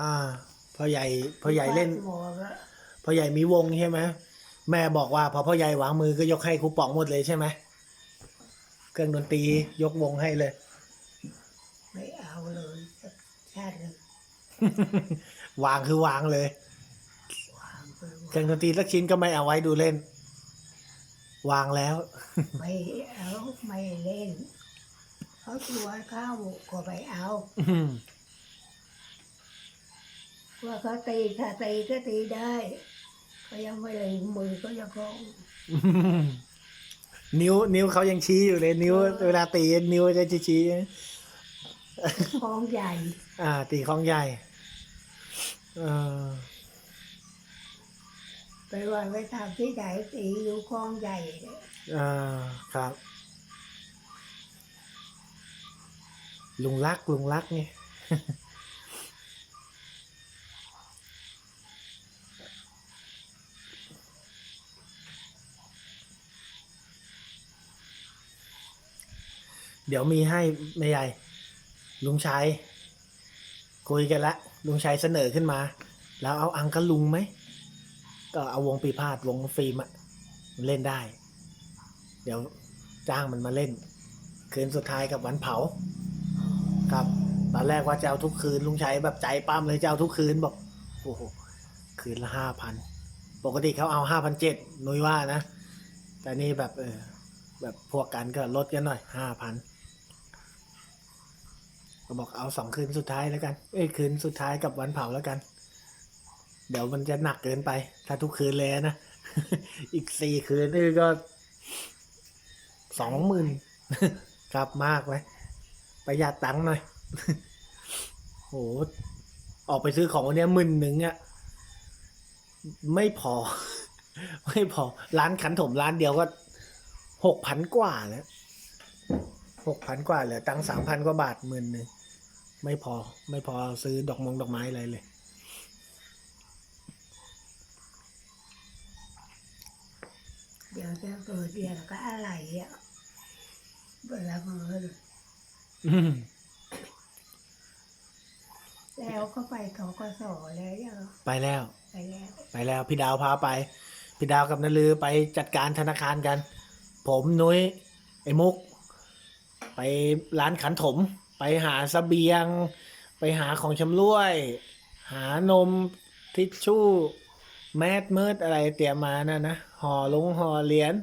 อ่าพ่อใหญ่พ่อใหญ่เล่นหมดละพ่อใหญ่มีวงใช่ไหมแม่บอกว่าพอพ่อใหญ่วางมือก็ยกให้ครูป๋องหมดเลยใช่ไหมเครื่องดนตรียกวงให้เลย ไม่เอาเลยสักชาติหนึ่งวางคือวางเลยวางไปเครื่องดนตรีสักชิ้นก็ไม่เอาไว้ดูเล่น วางแล้ว ไม่เอาไม่เล่นเขาชวนเข้าก็ไปเอา ว่าเขาตีถ้าตีก็ตีได้ก็ยังไม่เลยมือก็ยังคงนิ้วนิ้วเขายังชี้อยู่เลย นิ้วเวลาตีนิ้วจะชี้คลองใหญ่ๆอ่า ตีของใหญ่เออไปว่าไปทำที่ไหนตีอยู่คลองใหญ่เนี่ยอ่าครับ ลุงรักลุงรักไง เดี๋ยวมีให้ไม่ใหญ่ลุงชัยคุยกันละลุงชัยเสนอขึ้นมา แล้วเอาอังกะลุงไหม ก็เอาวงปีพาดวงฟิล์มอะมันเล่นได้ เดี๋ยวจ้างมันมาเล่น คืนสุดท้ายกับวันเผา ครับตอนแรกว่าจะเอาทุกคืนลุงชัยแบบใจปั้มเลยจะเอาทุกคืนบอกโอ้โหคืนละห้าพันปกติเขาเอาห้าพันเจ็ดนุ้ยว่านะ แต่นี่แบบเออแบบพวกกันก็ลดกันหน่อยห้าพัน ก็บอกเอาสองคืนสุดท้ายแล้วกัน เอ้ยคืนสุดท้ายกับวันเผาแล้วกัน เดี๋ยวมันจะหนักเกินไป ถ้าทุกคืนเลยนะ อีกสี่คืนนี่ก็สองหมื่นครับมากไหมประหยัดตังค์หน่อยโหออกไปซื้อของวันเนี้ยหมื่นหนึ่งอะไม่พอ ไม่พอ ร้านขันถมร้านเดียวก็หกพันกว่าแล้วหกพันกว่าเหลือตังสามพันกว่าบาทหมื่นหนึ่ง ไม่พอ ไม่พอซื้อดอกมงดอกไม้อะไรเลยเดี๋ยวจะเกิดเดี๋ยวก็อะไรอะเวลาเงินอืมแล้วก็ไปทกสแล้วยังไปแล้ว ไปแล้ว ไปแล้ว พี่ดาวพาไป พี่ดาวกับนลือไปจัดการธนาคารกัน ผมนุ้ยไอ้มุก ไปร้านขันถม ไปหาสเสบียง ไปหาของชำร่วย หานมทิชชู่ แมสเมิดอะไรเตรียมมานะนะห่อลงห่อเหรียญ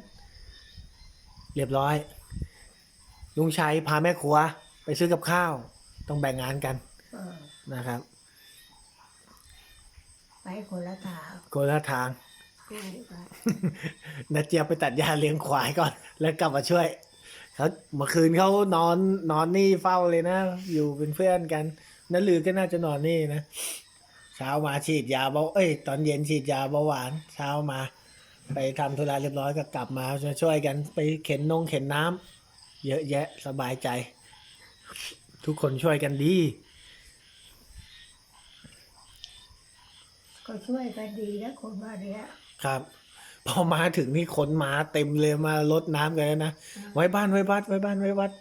เรียบร้อย ลุงชัยพาแม่ครัว ไปซื้อกับข้าว ต้องแบ่งงานกันเออนะครับ ไปคนละทางคนละทางคู่กันนาเจียบไปตัดหญ้าเลี้ยงควายก่อน แล้วกลับมาช่วย เขาเมื่อคืนเขานอนนอนนี่เฝ้าเลยนะ อยู่เป็นเพื่อนกันนั่นลือก็น่าจะนอนนี่นะเช้ามาฉีดยาเบาเอ้ย ตอนเย็นฉีดยาเบาหวาน เช้ามา ไปทำธุระเรียบร้อยก็กลับมาช่วยๆกันไปเข็นนงเข็นน้ำเยอะแยะสบายใจ ทุกคนช่วยกันดีก็ช่วยกันดีนะคนบ้านเนี้ยครับ พอมาถึงนี่คนมาเต็มเลยมาลดน้ำกันแล้วนะไว้บ้านไว้วัดไว้บ้านไว้วัด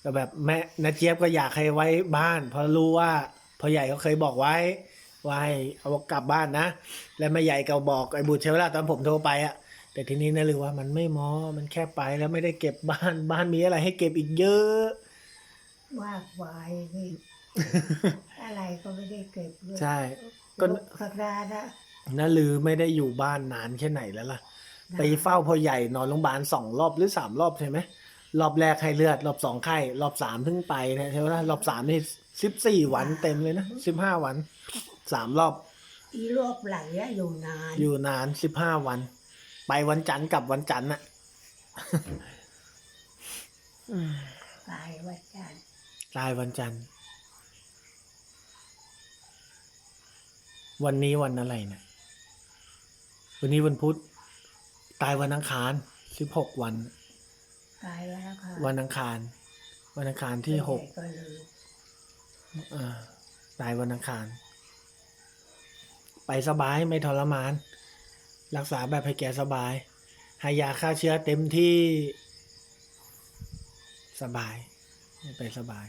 แต่แบบแม่นาเจี๊ยบก็อยากให้ไว้บ้านเพราะรู้ว่าพ่อใหญ่เขาเคยบอกไว้ว่าให้เอากลับบ้านนะ และแม่ใหญ่ก็บอกไอ้บุตรใช้เวลาตอนผมโทรไปอะแต่ทีนี้นะหรือว่ามันไม่มอมันแค่ไปแล้วไม่ได้เก็บบ้านบ้านมีอะไรให้เก็บอีกเยอะ มากวายนี่ อะไรก็ไม่ได้เก็บเลยใช่ ก็ก็ขักดานะ นาลือไม่ได้อยู่บ้านนานแค่ไหนแล้วล่ะ ไปเฝ้าพ่อใหญ่นอนโรงพยาบาลสองรอบหรือสามรอบใช่ไหมรอบแรกให้เลือด รอบสองไข้รอบสามเพิ่งไปนะใช่ไหมล่ะรอบสามนี่สิบสี่วันเต็มเลยนะสิบห้าวันสามรอบ อีรอบไหลอะอยู่นาน อยู่นานสิบห้าวัน ไปวันจันทร์กลับวันจันทร์น่ะตายวันจันทร์ตายวันจันทร์วันนี้วันอะไรนะ วันนี้วันพุธ ตายวันอังคารสิบหกวัน ตายแล้วค่ะวันอังคาร วันอังคารที่หกก็ลืมอ่าตายวันอังคาร ไปสบายไม่ทรมาน รักษาแบบให้แกสบายให้ยาฆ่าเชื้อเต็มที่สบาย ไปสบาย